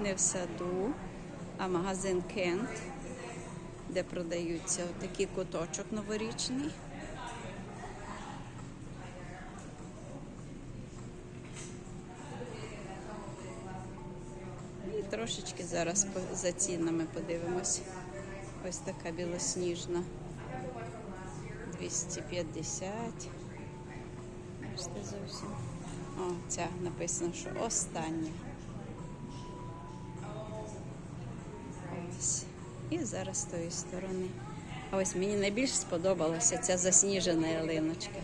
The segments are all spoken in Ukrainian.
не в саду, а магазин Кент, де продаються такий куточок новорічний. Трошечки зараз за цінами подивимось. Ось така білосніжна. 250. Бачите зовсім. О, ця написано, що остання. І зараз з тої сторони. А ось мені найбільш сподобалася ця засніжена ялиночка.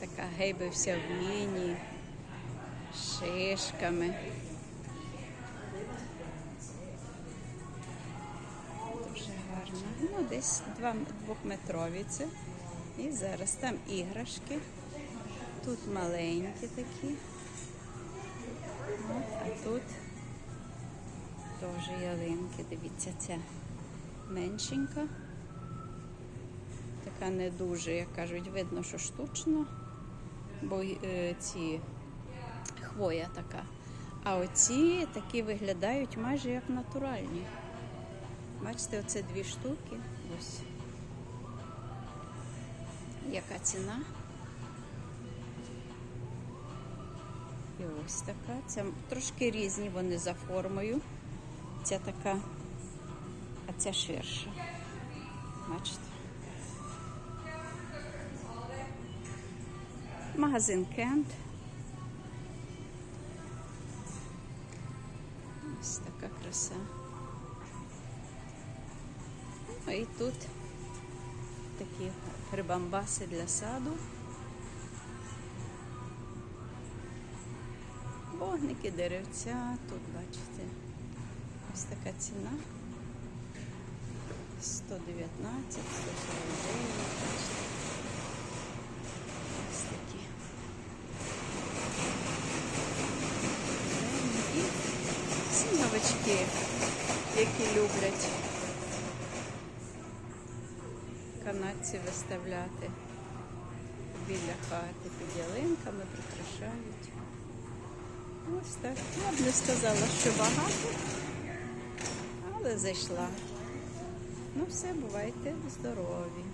Така гейби вся в міні, шишками. Дуже гарно. Ну, десь двохметрові це. І зараз там іграшки. Тут маленькі такі. А тут теж ялинки. Дивіться, ця меншенька. Така не дуже, як кажуть, видно, що штучно, бо е, ці хвоя така. А оці такі виглядають майже як натуральні. Бачите, оце дві штуки. Ось. Яка ціна? Ось така. Це трошки різні вони за формою. Ця така, а ця ширша. Бачите? Магазин Кент. Ось така краса. Ну і тут такі прибамбаси для саду. Вогники, деревця, тут бачите, ось така ціна. 119, 149, бачите. Ось такі. І ці новички, які люблять канадці виставляти біля хати під ялинками, прикрашають. Ось так. Я б не сказала, що багато, але зайшла. Ну все, бувайте здорові.